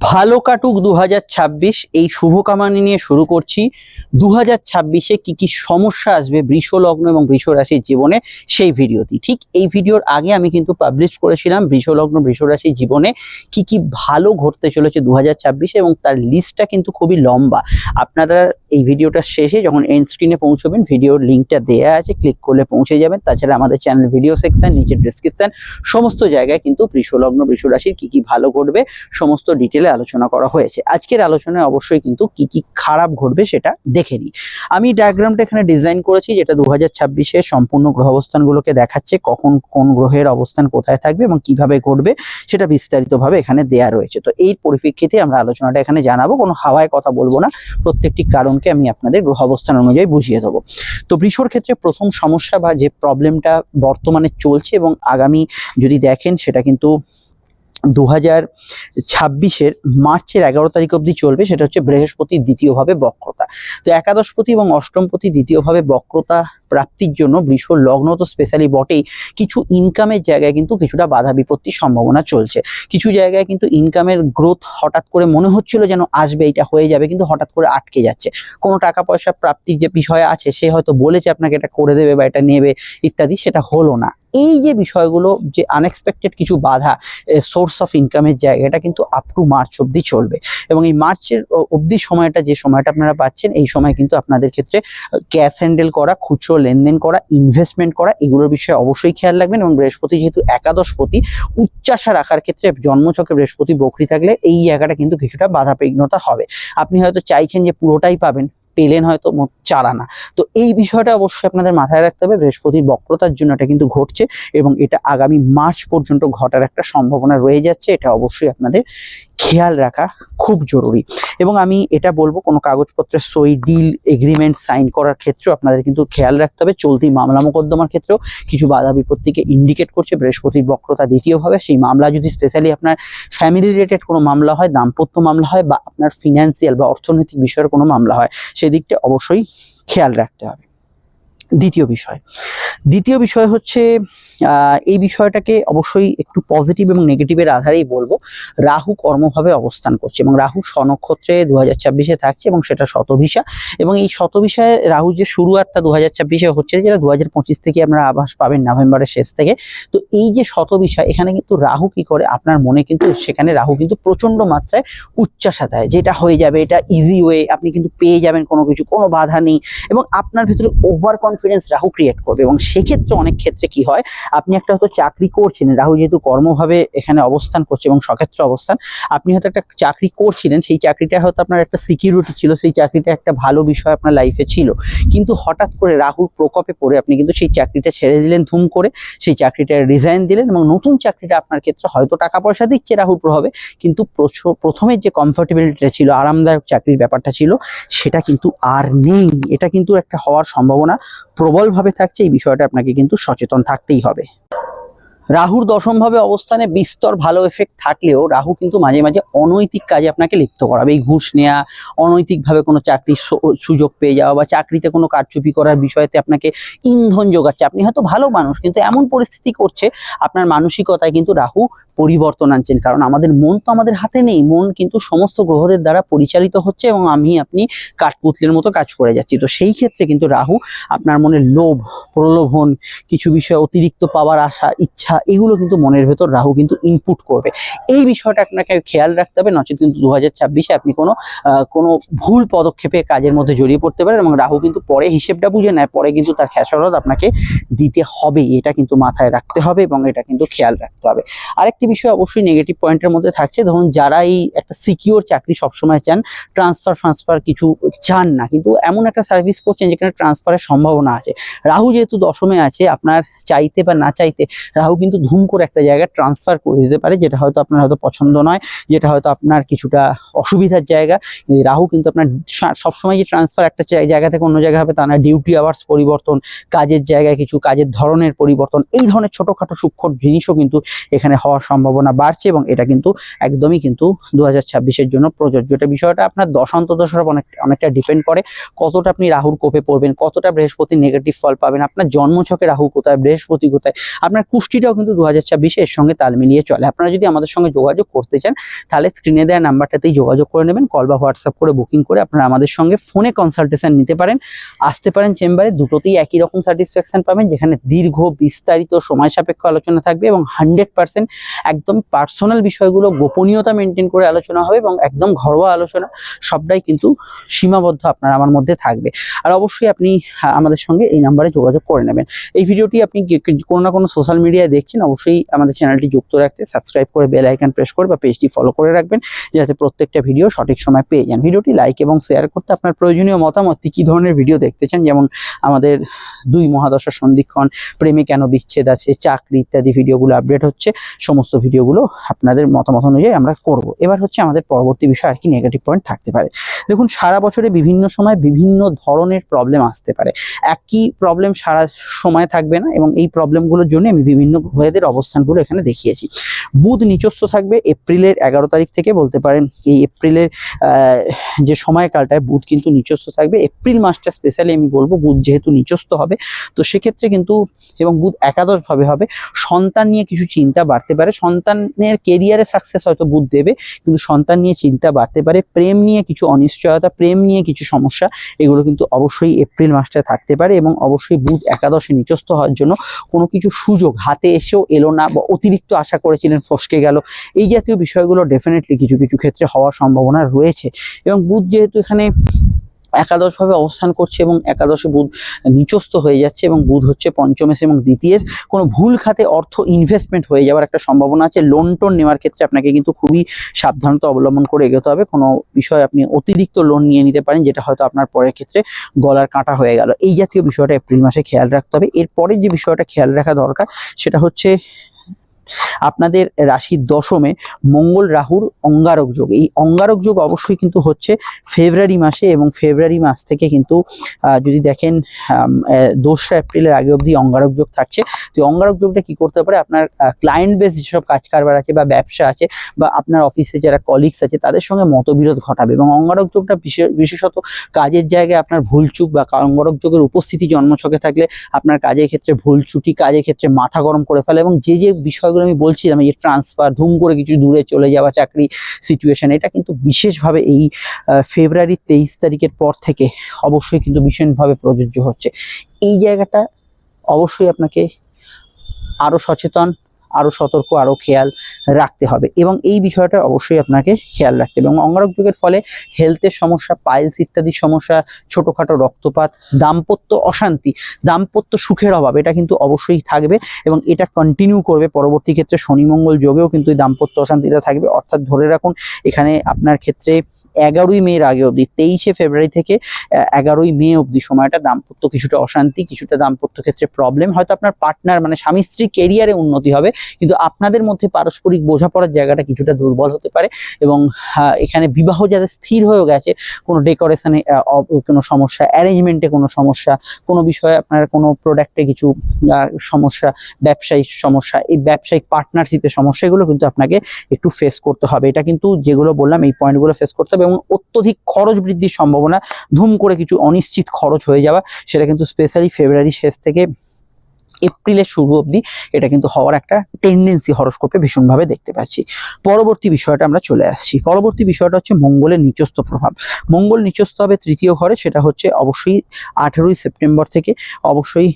ভালো কাটুক দু হাজার ছাব্বিশ। এই শুভকামনা নিয়ে শুরু করছি। দু হাজার ছাব্বিশে কি কি সমস্যা আসবে বৃষ লগ্ন এবং বৃষ রাশির জীবনে সেই ভিডিওটি। ঠিক এই ভিডিওর আগে আমি কিন্তু পাবলিশ করেছিলাম বৃষ লগ্ন বৃষ রাশির জীবনে কি কি ভালো ঘটতে চলেছে দু এবং তার লিস্টটা কিন্তু খুবই লম্বা। আপনারা এই ভিডিওটার শেষে যখন এন্ড স্ক্রিনে পৌঁছবেন ভিডিওর লিঙ্কটা দেয়া আছে ক্লিক করলে পৌঁছে যাবেন। তাছাড়া আমাদের চ্যানেল ভিডিও সেকশন নিচের ডিসক্রিপশন সমস্ত জায়গায় কিন্তু বৃষ লগ্ন বৃষ রাশির কি কি ভালো ঘটবে, সমস্ত ডিটেলে আলোচনা করা হয়েছে। আজকের আলোচনায় অবশ্যই কিন্তু কি কি খারাপ ঘটবে সেটা দেখে নিই। আমি ডায়াগ্রামটা এখানে ডিজাইন করেছি, যেটা দু হাজার ছাব্বিশে সম্পূর্ণ গ্রহ অবস্থানগুলোকে দেখাচ্ছে, কখন কোন গ্রহের অবস্থান কোথায় থাকবে এবং কীভাবে ঘটবে, সেটা বিস্তারিতভাবে এখানে দেয়া রয়েছে। তো এই পরিপ্রেক্ষিতে আমরা আলোচনাটা এখানে জানাব, কোনো হাওয়ায় কথা বলব না। প্রত্যেকটি কারণকে আমি আপনাদের গ্রহ অবস্থান অনুযায়ী বুঝিয়ে দেবো। তো বৃষর ক্ষেত্রে প্রথম সমস্যা বা যে প্রবলেমটা বর্তমানে চলছে এবং আগামী যদি দেখেন সেটা কিন্তু দু হাজার ছাব্বিশের মার্চের এগারো তারিখ অবধি চলবে, সেটা হচ্ছে বৃহস্পতি দ্বিতীয়ভাবে বক্রতা। তো একাদশপতি এবং অষ্টমপতি দ্বিতীয়ভাবে বক্রতা প্রাপ্তির জন্য বৃষ লগ্ন তো স্পেশালি বটেই। কিছু ইনকামের জায়গায় কিন্তু কিছুটা বাধা বিপত্তির সম্ভাবনা চলছে। কিছু জায়গায় কিন্তু ইনকামের গ্রোথ হঠাৎ করে মনে হচ্ছিল যেন আসবে, এটা হয়ে যাবে, কিন্তু হঠাৎ করে আটকে যাচ্ছে। কোনো টাকা পয়সা প্রাপ্তির যে বিষয় আছে, সে হয়তো বলেছে আপনাকে এটা করে দেবে বা এটা নেবে, ইত্যাদি, সেটা হলো না। এই যে বিষয়গুলো, যে আনএক্সপেক্টেড কিছু বাধা সোর্স অফ ইনকামের জায়গা এটা কিন্তু আপ টু মার্চ অবধি চলবে। এবং এই মার্চের অবধি সময়টা, যে সময়টা আপনারা পাচ্ছেন, এই সময় কিন্তু আপনাদের ক্ষেত্রে ক্যাশ হ্যান্ডেল করা, খুচরো লেনদেন করা ইনভেস্টমেন্ট করা, এগুলোর বিষয়ে অবশ্যই খেয়াল রাখবেন এবং বৃহস্পতি যেহেতু একাদশ একাদশপতি উচ্চাসা রাখার ক্ষেত্রে জন্মছকে বৃহস্পতি বকরি থাকলে এই জায়গাটা কিন্তু কিছুটা বাধাবিঘ্নতা হবে। আপনি হয়তো চাইছেন যে পুরোটাই পাবেন, পেলেন হয়তো চার আনা। তো এই বিষয়টা অবশ্যই আপনাদের মাথায় রাখতে হবে, বৃহস্পতির বক্রতার জন্য এটা কিন্তু ঘটছে এবং এটা আগামী মার্চ পর্যন্ত ঘটার একটা সম্ভাবনা রয়ে যাচ্ছে, এটা অবশ্যই আপনাদের খেয়াল রাখা খুব জরুরি। এবং আমি এটা বলব, কোনো কাগজপত্রের সই, ডিল এগ্রিমেন্ট সাইন করার ক্ষেত্রেও আপনাদের কিন্তু খেয়াল রাখতে হবে। চলতি মামলা মোকদ্দমার ক্ষেত্রেও কিছু বাধা বিপত্তিকে ইন্ডিকেট করছে বৃহস্পতির বক্রতা দ্বিতীয়ভাবে সেই মামলা যদি স্পেশালি আপনার ফ্যামিলি রিলেটেড কোনো মামলা হয়, দাম্পত্য মামলা হয় বা আপনার ফিনান্সিয়াল বা অর্থনৈতিক বিষয়ের কোনো মামলা হয়, সেদিকটা অবশ্যই খেয়াল রাখতে হবে। দ্বিতীয় বিষয়। দ্বিতীয় বিষয় হচ্ছে এই বিষয়টাকে অবশ্যই একটু পজিটিভ এবং নেগেটিভের আধারেই বলব। রাহু কর্মভাবে অবস্থান করছে এবং রাহু স্বনক্ষত্রে দু হাজার ছাব্বিশে থাকছে এবং সেটা শতভিসা এবং এই শতভিসায় রাহু যে শুরুয়াতটা দু হাজার ছাব্বিশে হচ্ছে যেটা দু হাজার পঁচিশ থেকে আপনারা আভাস পাবেন নভেম্বরের শেষ থেকে। তো এই যে শতভিসা, এখানে কিন্তু রাহু কি করে, আপনার মনে কিন্তু সেখানে রাহু কিন্তু প্রচণ্ড মাত্রায় উচ্চাসা দেয়। যেটা হয়ে যাবে, এটা ইজি ওয়ে আপনি কিন্তু পেয়ে যাবেন কোনো কিছু, কোনো বাধা নেই এবং আপনার ভিতরে ওভার কনফিডেন্স রাহু ক্রিয়েট করবে এবং সেক্ষেত্রে অনেক ক্ষেত্রে কি হয়, আপনি একটা হয়তো চাকরি করছেন, রাহু যেহেতু কর্মভাবে এখানে অবস্থান করছে এবং সক্ষেত্র অবস্থান, আপনি হয়তো একটা চাকরি করছিলেন, সেই চাকরিটা হয়তো আপনার একটা সিকিউরিটি ছিল, সেই চাকরিটা একটা ভালো বিষয় আপনার লাইফে ছিল। কিন্তু হঠাৎ করে রাহুর প্রকোপে পড়ে আপনি কিন্তু সেই চাকরিটা ছেড়ে দিলেন, ধুম করে সেই চাকরিটা রিজাইন দিলেন এবং নতুন চাকরিটা আপনার ক্ষেত্রে হয়তো টাকা পয়সা দিচ্ছে রাহুর প্রভাবে, কিন্তু প্রথমে যে কমফোর্টেবিলিটিটা ছিল, আরামদায়ক চাকরির ব্যাপারটা ছিল, সেটা কিন্তু আর নেই। এটা কিন্তু একটা হওয়ার সম্ভাবনা। প্রবলভাবে থাকছে এই বিষয়টা আপনাকে কিন্তু সচেতন থাকতেই হবে। রাহুর দশমভাবে অবস্থানে বিস্তর ভালো এফেক্ট থাকলেও রাহু কিন্তু মাঝে মাঝে অনৈতিক কাজে আপনাকে লিপ্ত করাবে। এই ঘুষ নেওয়া অনৈতিকভাবে কোনো চাকরির সুযোগ পেয়ে যাওয়া বা চাকরিতে কোনো কারচুপি করার বিষয়তে আপনাকে ইন্ধন যোগাচ্ছে। আপনি হয়তো ভালো মানুষ, কিন্তু এমন পরিস্থিতি করছে, আপনার মানসিকতায় কিন্তু রাহু পরিবর্তন আনছেন। কারণ আমাদের মন তো আমাদের হাতে নেই, মন কিন্তু সমস্ত গ্রহদের দ্বারা পরিচালিত হচ্ছে এবং আমি, আপনি কাঠপুতলের মতো কাজ করে যাচ্ছি। তো সেই ক্ষেত্রে কিন্তু রাহু আপনার মনে লোভ, প্রলোভন, কিছু বিষয় অতিরিক্ত পাওয়ার আশা, ইচ্ছা এগুলো কিন্তু মনের ভেতর রাহু কিন্তু ইনপুট করবে। এই বিষয়টা আপনাকে খেয়াল রাখতে হবে, নচেত কিন্তু দু হাজার ছাব্বিশে আপনি কোনো কোনো ভুল পদক্ষেপে কাজের মধ্যে জড়িয়ে পড়তে পারেন এবং রাহু কিন্তু পরে হিসেবটা বুঝে নেয়, পরে কিন্তু তার খেসারত আপনাকে দিতে হবে। এটা কিন্তু মাথায় রাখতে হবে এবং এটা কিন্তু খেয়াল রাখতে হবে। আরেকটি বিষয় অবশ্যই নেগেটিভ পয়েন্টের মধ্যে থাকছে, ধরুন যারা এই একটা সিকিওর চাকরি সবসময় চান ট্রান্সফার ট্রান্সফার কিছু চান না, কিন্তু এমন একটা সার্ভিস করছেন যেখানে ট্রান্সফারের সম্ভাবনা আছে। রাহু যেহেতু দশমে আছে, আপনার চাইতে বা না চাইতে রাহু কিন্তু ধুম করে একটা জায়গায় ট্রান্সফার করে দিতে পারে, যেটা হয়তো আপনার হয়তো পছন্দ নয়, যেটা হয়তো আপনার কিছুটা অসুবিধার জায়গা। রাহু কিন্তু আপনার সবসময় যে ট্রান্সফার একটা জায়গা থেকে অন্য জায়গায় হবে তা না ডিউটি আওয়ার্স পরিবর্তন, কাজের জায়গায় কিছু কাজের ধরনের পরিবর্তন, এই ধরনের ছোটখাটো সূক্ষ্ম জিনিসও কিন্তু এখানে হওয়ার সম্ভাবনা বাড়ছে এবং এটা কিন্তু একদমই কিন্তু দু হাজার জন্য প্রযোজ্য। এটা বিষয়টা আপনার দশান্ত দশার অনেক, অনেকটা ডিপেন্ড করে, কতটা আপনি রাহুর কোপে পড়বেন, কতটা বৃহস্পতি নেগেটিভ ফল পাবেন, আপনার জন্মছকে রাহু কোথায়, বৃহস্পতি কোথায়, আপনার কুষ্টিটা এইটাও কিন্তু দু হাজার এর সঙ্গে তাল মিলিয়ে চলে। আপনারা যদি আমাদের সঙ্গে যোগাযোগ করতে চান, তাহলে স্ক্রিনে দেওয়া নাম্বারটাতেই যোগাযোগ করে নেবেন কল বা হোয়াটসঅ্যাপ করে বুকিং করে আপনারা আমাদের সঙ্গে ফোনে কনসালটেশন নিতে পারেন। আসতে পারেন চেম্বারে, দুটোতেই একই রকম স্যাটিসফ্যাকশন পাবেন, যেখানে দীর্ঘ বিস্তারিত সময় সাপেক্ষ আলোচনা থাকবে এবং হান্ড্রেড পার্সেন্ট একদম পার্সোনাল বিষয়গুলো গোপনীয়তা মেনটেন করে আলোচনা হবে এবং একদম ঘরোয়া আলোচনা, সবটাই কিন্তু সীমাবদ্ধ আপনার আমার মধ্যে থাকবে। আর অবশ্যই আপনি আমাদের সঙ্গে এই নাম্বারে যোগাযোগ করে নেবেন। এই ভিডিওটি আপনি কোনো না কোনো সোশ্যাল মিডিয়ায় দেখছেন, অবশ্যই আমাদের চ্যানেলটি যুক্ত রাখতে সাবস্ক্রাইব করে বেল আইকন প্রেস করে বা পেজটি ফলো করে রাখবেন, যাতে প্রত্যেকটা ভিডিও সঠিক সময় পেয়ে যান। ভিডিওটি লাইক এবং শেয়ার করতে আপনার প্রয়োজনীয় মতামত কী ধরনের ভিডিও দেখতে চান? যেমন আমাদের দুই মহাদশা সন্ধিক্ষণ, প্রেমে কেন বিচ্ছেদ আছে, চাকরি ইত্যাদি ভিডিওগুলো আপডেট হচ্ছে, সমস্ত ভিডিওগুলো আপনাদের মতামত অনুযায়ী আমরা করব। এবার হচ্ছে আমাদের পরবর্তী বিষয়, আর কি নেগেটিভ পয়েন্ট থাকতে পারে। দেখুন, সারা বছরে বিভিন্ন সময় বিভিন্ন ধরনের প্রবলেম আসতে পারে। একই প্রবলেম সারা সময় থাকবে না এবং এই প্রবলেমগুলোর জন্য আমি বিভিন্ন গ্রহেদের অবস্থানগুলো এখানে দেখিয়েছি। বুধ নিচস্থ থাকবে এপ্রিলের এগারো তারিখ থেকে বলতে পারেন। এই এপ্রিলের যে সময়কালটায় বুধ কিন্তু নিচস্থ থাকবে। এপ্রিল মাসটা স্পেশালি আমি বলব বুধ যেহেতু নিচস্থ হবে, তো সেক্ষেত্রে কিন্তু এবং বুধ একাদশভাবে হবে, সন্তান নিয়ে কিছু চিন্তা বাড়তে পারে। সন্তানের কেরিয়ারে সাকসেস হয়তো বুধ দেবে, কিন্তু সন্তান নিয়ে চিন্তা বাড়তে পারে। প্রেম নিয়ে কিছু অনিশ্চয়তা, প্রেম নিয়ে কিছু সমস্যা, এগুলো কিন্তু অবশ্যই এপ্রিল মাসটা থাকতে পারে এবং অবশ্যই বুধ একাদশে নিচস্থ হওয়ার জন্য কোনো কিছু সুযোগ হাতে এসেও এলো না বা অতিরিক্ত আশা করেছিলেন ফসকে গেল। এই জাতীয় বিষয়গুলো ডেফিনেটলি কিছু কিছু ক্ষেত্রে হওয়ার সম্ভাবনা রয়েছে। এবং বুধ যেহেতু এখানে একাদশভাবে অবস্থান করছে এবং একাদশে বুধ নিচস্থ হয়ে যাচ্ছে এবং বুধ হচ্ছে পঞ্চমেশ এবং দ্বিতীয়। কোনো ভুল খাতে অর্থ ইনভেস্টমেন্ট হয়ে যাওয়ার একটা সম্ভাবনা আছে। লোন টোন নেওয়ার ক্ষেত্রে আপনাকে কিন্তু খুবই সাবধানতা অবলম্বন করে এগোতে হবে। কোনো বিষয়ে আপনি অতিরিক্ত লোন নিয়ে নিতে পারেন, যেটা হয়তো আপনার পরের ক্ষেত্রে গলার কাঁটা হয়ে গেল। এই জাতীয় বিষয়টা এপ্রিল মাসে খেয়াল রাখতে হবে। এরপরে যে বিষয়টা খেয়াল রাখা দরকার, সেটা হচ্ছে আপনাদের রাশির দশমে মঙ্গল, রাহুর অঙ্গারক যোগ। এই অঙ্গারক যোগ অবশ্যই কিন্তু হচ্ছে ফেব্রুয়ারি মাসে এবং ফেব্রুয়ারি মাস থেকে কিন্তু যদি দেখেন দোসরা এপ্রিলের আগে অবধি অঙ্গারক যোগ থাকছে। তো অঙ্গারক যোগটা কি করতে পারে? আপনার ক্লায়েন্ট বেস যেসব কাজ কারবার আছে বা ব্যবসা আছে বা আপনার অফিসে যারা কলিগস আছে, তাদের সঙ্গে মতবিরোধ ঘটাবে এবং অঙ্গারক যোগটা বিশেষত কাজের জায়গায় আপনার ভুলচুক বা অঙ্গারক যোগের উপস্থিতি জন্মছকে থাকলে আপনার কাজের ক্ষেত্রে ভুল ছুটি কাজের ক্ষেত্রে মাথা গরম করে ফেলে এবং যে যে বিষয়গুলো আমি বলছিলাম এই ট্রান্সফার ধুম করে কিছু দূরে চলে যাওয়া, চাকরি সিচুয়েশন এটা কিন্তু বিশেষভাবে এই ফেব্রুয়ারি তেইশ তারিখের পর থেকে অবশ্যই কিন্তু ভীষণভাবে প্রযোজ্য হচ্ছে। এই জায়গাটা অবশ্যই আপনাকে আরও সচেতন আরও সতর্ক, আরও খেয়াল রাখতে হবে। এবং এই বিষয়টা অবশ্যই আপনাকে খেয়াল রাখতে হবে। এবং অঙ্গারক যুগের ফলে হেলথের সমস্যা পাইলস ইত্যাদি সমস্যা, ছোটখাটো রক্তপাত, দাম্পত্য অশান্তি, দাম্পত্য সুখের অভাব, এটা কিন্তু অবশ্যই থাকবে এবং এটা কন্টিনিউ করবে। পরবর্তী ক্ষেত্রে শনি মঙ্গল যোগেও কিন্তু দাম্পত্য অশান্তিটা থাকবে। অর্থাৎ ধরে রাখুন, এখানে আপনার ক্ষেত্রে এগারোই মের আগে অবধি, তেইশে ফেব্রুয়ারি থেকে এগারোই মে অবধি সময়টা দাম্পত্য কিছুটা অশান্তি, কিছুটা দাম্পত্য ক্ষেত্রে প্রবলেম হয়তো আপনার পার্টনার মানে স্বামী স্ত্রী কেরিয়ারে উন্নতি হবে কিন্তু আপনাদের মধ্যে পারস্পরিক বোঝাপড়ার জায়গাটা কিছুটা দুর্বল হতে পারে এবং এখানে বিবাহ যাতে স্থির হয়ে গেছে, কোনো ডেকোরেশনে কোনো সমস্যা অ্যারেঞ্জমেন্টে কোনো সমস্যা, কোনো বিষয়ে আপনার কোনো প্রোডাক্টে কিছু সমস্যা, ব্যবসায়িক সমস্যা, এই ব্যবসায়িক পার্টনারশিপের সমস্যা এগুলো কিন্তু আপনাকে একটু ফেস করতে হবে। এটা কিন্তু যেগুলো বললাম, এই পয়েন্টগুলো ফেস করতে হবে এবং অত্যধিক খরচ বৃদ্ধির সম্ভাবনা, ধুম করে কিছু অনিশ্চিত খরচ হয়ে যাওয়া, সেটা কিন্তু স্পেশালি ফেব্রুয়ারি শেষ থেকে এপ্রিলের শুরু অবধি এটা কিন্তু হওয়ার একটা টেন্ডেন্সি হরস্কোপে ভীষণভাবে দেখতে পাচ্ছি। পরবর্তী বিষয়টা আমরা চলে আসছি। পরবর্তী বিষয়টা হচ্ছে মঙ্গলের নিচস্থ প্রভাব। মঙ্গল নিচস্থ হবে তৃতীয় ঘরে সেটা হচ্ছে অবশ্যই আঠেরোই সেপ্টেম্বর থেকে অবশ্যই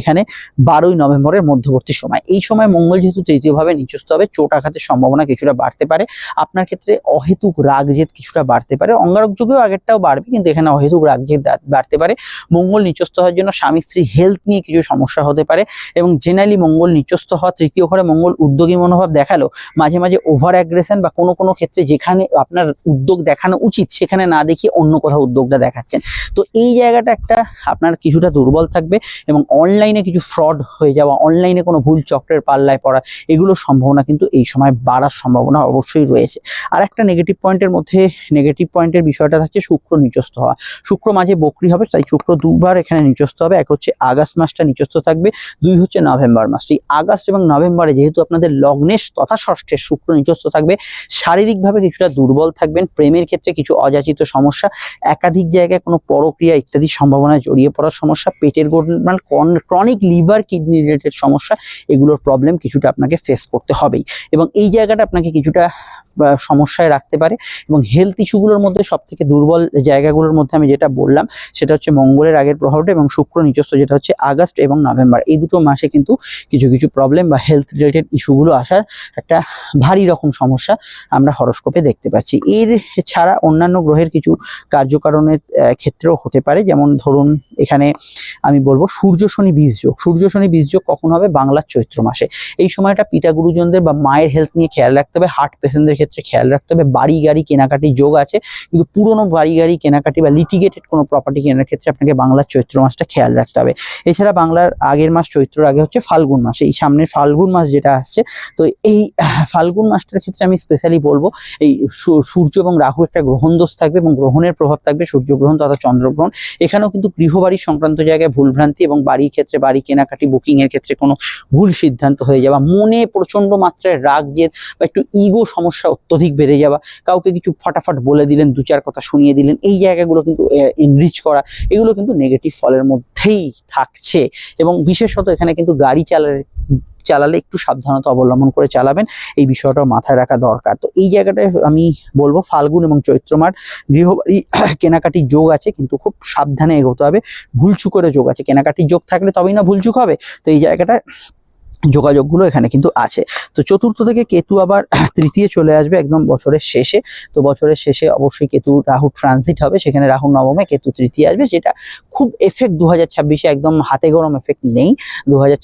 এখানে বারোই নভেম্বরের মধ্যবর্তী সময়। এই সময় মঙ্গল যেহেতু তৃতীয়ভাবে নিচস্থ হবে চোট আঘাতের সম্ভাবনা কিছুটা বাড়তে পারে। আপনার ক্ষেত্রে অহেতুক রাগ জেদ কিছুটা বাড়তে পারে। অঙ্গারক যুগেও আগেরটাও বাড়বে, কিন্তু এখানে অহেতুক রাগ জেদ বাড়তে পারে। মঙ্গল নিচস্থ হওয়ার জন্য স্বামী স্ত্রী হেলথ নিয়ে কিছু সমস্যা হতে পারে। এবং জেনারেলি মঙ্গল নিচস্থ হওয়া তৃতীয় ঘরে মঙ্গল উদ্যোগী মনোভাব দেখাল। মাঝে মাঝে ওভার অ্যাগ্রেশন বা কোনো কোনো ক্ষেত্রে যেখানে আপনার উদ্যোগ দেখানো উচিত, সেখানে না দেখিয়ে অন্য কোথাও উদ্যোগটা দেখাচ্ছেন। তো এই জায়গাটা একটা আপনার কিছুটা দুর্বল থাকবে এবং অনলাইনে কিছু ফ্রড হয়ে যাওয়া অনলাইনে কোনো ভুল চক্রের পাল্লায় পড়া এগুলোর সম্ভাবনা কিন্তু এই সময় বাড়ার সম্ভাবনা অবশ্যই রয়েছে। আর একটা নেগেটিভ পয়েন্টের মধ্যে নেগেটিভ পয়েন্টের বিষয়টা থাকছে শুক্র নিচস্থ হওয়া। শুক্র মাঝে বকরি হবে, তাই শুক্র দুবার এখানে নিচস্থ হবে। এক হচ্ছে আগস্ট মাসটা নিচস্থ থাকবে দুই হচ্ছে নভেম্বর মাস। এই আগস্ট এবং নভেম্বরে যেহেতু আপনাদের লগ্নেশ তথা ষষ্ঠের শুক্র নিচস্থ থাকবে, শারীরিকভাবে কিছুটা দুর্বল থাকবেন, প্রেমের ক্ষেত্রে কিছু অযাচিত সমস্যা, একাধিক জায়গায় কোনো পরক্রিয়া ইত্যাদি সম্ভাবনায় জড়িয়ে পড়ার সমস্যা, পেটের গোলমাল ক্রনিক লিভার কিডনি রিলেটেড সমস্যা, এগুলোর প্রবলেম কিছুটা আপনাকে ফেস করতে হবেই। এবং এই জায়গাটা আপনাকে কিছুটা সমস্যায় রাখতে পারে এবং হেলথ ইস্যুগুলোর মধ্যে সব থেকে দুর্বল জায়গাগুলোর মধ্যে আমি যেটা বললাম সেটা হচ্ছে মঙ্গলের আগের প্রভাবটা এবং শুক্র নিজস্ব যেটা হচ্ছে আগস্ট এবং নভেম্বর। এই দুটো মাসে কিন্তু কিছু কিছু প্রবলেম বা হেলথ রিলেটেড ইস্যুগুলো আসার একটা ভারী রকম সমস্যা আমরা হরস্কোপে দেখতে পাচ্ছি। এর ছাড়া অন্যান্য গ্রহের কিছু কার্যকারণের ক্ষেত্রেও হতে পারে। যেমন ধরুন এখানে আমি বলব সূর্য, শনি বীজযোগ সূর্য, শনি বীজযোগ কখন হবে? বাংলার চৈত্র মাসে। এই সময়টা পিতা গুরুজনদের বা মায়ের হেলথ নিয়ে খেয়াল রাখতে হবে। হার্ট পেশেন্টদের ক্ষেত্রে খেয়াল রাখতে হবে। বাড়ি গাড়ি কেনাকাটি যোগ আছে, কিন্তু পুরনো বাড়ি গাড়ি কেনাকাটি বা লিটিগেটেড কোনো প্রপার্টি কেনার ক্ষেত্রে আপনাকে বাংলার চৈত্র মাসটা খেয়াল রাখতে হবে। এছাড়া বাংলার আগের মাস, চৈত্রর আগে হচ্ছে ফাল্গুন মাস, এই সামনের ফাল্গুন মাস যেটা আসছে, তো এই ফাল্গুন মাসটার ক্ষেত্রে আমি স্পেশালি বলব, এই সূর্য এবং রাহু একটা গ্রহণ দোষ থাকবে এবং গ্রহণের প্রভাব থাকবে সূর্যগ্রহণ তথা চন্দ্রগ্রহণ। এখানেও কিন্তু গৃহবাড়ি সংক্রান্ত জায়গায় ভুলভ্রান্তি এবং বাড়ির ক্ষেত্রে বাড়ি কেনাকাটি বুকিং এর ক্ষেত্রে কোনো ভুল সিদ্ধান্ত হয়ে যাওয়া। মনে প্রচণ্ড মাত্রায় রাগ, জেদ বা একটু ইগো সমস্যা অত্যধিক বেড়ে যাওয়া, কাউকে কিছু ফটাফট বলে দিলেন, দু চার কথা শুনিয়ে দিলেন, এই জায়গাগুলো কিন্তু এনরিচ করা, এগুলো কিন্তু নেগেটিভ ফলের মধ্যেই থাকছে। এবং বিশেষত এখানে কিন্তু গাড়ি চালার চালালে একটু সাবধানতা অবলম্বন করে চালাবেন, এই বিষয়টাও মাথায় রাখা দরকার। তো এই জায়গাটায় আমি বলব ফাল্গুন এবং চৈত্র মাস, গৃহবাড়ি, কেনাকাটি যোগ আছে, কিন্তু খুব সাবধানে এগোতে হবে। ভুলচুক করে যোগ আছে, কেনাকাটির যোগ থাকলে তবেই না ভুলচুক হবে। তো এই জায়গাটা যোগাযোগগুলো এখানে কিন্তু আছে। তো চতুর্থ থেকে কেতু আবার তৃতীয় চলে আসবে একদম বছরের শেষে। তো বছরের শেষে অবশ্যই কেতু রাহু ট্রানজিট হবে, সেখানে রাহু নবমে কেতু তৃতীয় আসবে, যেটা খুব এফেক্ট দু হাজার একদম হাতে গরম এফেক্ট নেই। দু হাজার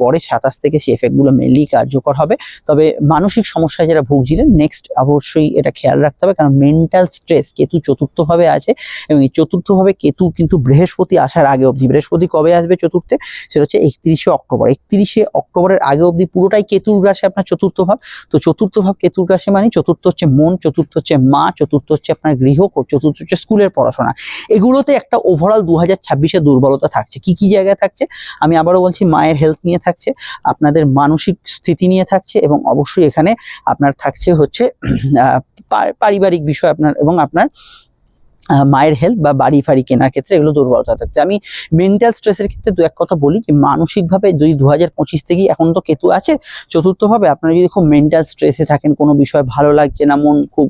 পরে সাতাশ থেকে সেই এফেক্টগুলো মেনলি কার্যকর হবে। তবে মানসিক সমস্যায় যারা ভুগছিলেন নেক্সট অবশ্যই এটা খেয়াল রাখতে হবে, কারণ মেন্টাল স্ট্রেস কেতু চতুর্থভাবে আছে এবং এই চতুর্থভাবে কেতু কিন্তু বৃহস্পতি আসার আগে অবধি। বৃহস্পতি কবে আসবে চতুর্থে? সেটা হচ্ছে একত্রিশে অক্টোবর। একত্রিশে অক্টোবরের আগে অবধি পুরোটাই কেতুর গ্রাসে আপনার চতুর্থ ভাব। তো চতুর্থ ভাব কেতুর গ্রাসে মানে চতুর্থ হচ্ছে মন, চতুর্থ হচ্ছে মা, চতুর্থ হচ্ছে আপনার গৃহ, চতুর্থ হচ্ছে স্কুলের পড়াশোনা। এগুলোতে একটা ওভারঅল দু হাজার দুর্বলতা থাকছে। কি কি জায়গায় থাকছে? আমি আবারও বলছি, মায়ের হেলথ নিয়ে থাকছে, আপনাদের মানসিক স্থিতি নিয়ে থাকছে এবং অবশ্যই এখানে আপনার থাকছে হচ্ছে পারিবারিক বিষয় আপনার এবং আপনার মায়ের হেলথ বা বাড়ি ফাড়ি কেনার ক্ষেত্রে এগুলো দুর্বলতা থাকছে। আমি মেন্টাল স্ট্রেসের ক্ষেত্রে দু এক কথা বলি যে, মানসিকভাবে যদি দু হাজার পঁচিশ থেকেই এখন তো কেতু আছে, চতুর্থভাবে আপনারা যদি খুব মেন্টাল স্ট্রেসে থাকেন, কোনো বিষয় ভালো লাগছে না, মন খুব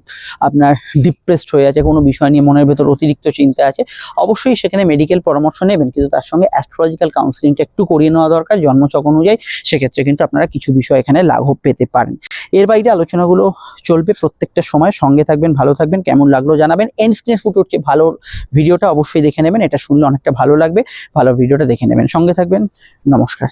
আপনার ডিপ্রেসড হয়ে আছে, কোনো বিষয় নিয়ে মনের ভেতর অতিরিক্ত চিন্তা আছে, অবশ্যই সেখানে মেডিকেল পরামর্শ নেবেন। কিন্তু তার সঙ্গে অ্যাস্ট্রোলজিক্যাল কাউন্সিলিংটা একটু করিয়ে নেওয়া দরকার জন্মচক অনুযায়ী সেক্ষেত্রে কিন্তু আপনারা কিছু বিষয় এখানে লাঘব পেতে পারেন। এর বাইরে আলোচনাগুলো চলবে প্রত্যেকটা সময়। সঙ্গে থাকবেন, ভালো থাকবেন, কেমন লাগল জানাবেন। এন্ড স্ক্রিনে ফুটে উঠছে ভালো ভিডিওটা অবশ্যই দেখে নেবেন, এটা শুনলে অনেকটা ভালো লাগবে, ভালো ভিডিওটা দেখে নেবেন। সঙ্গে থাকবেন, নমস্কার।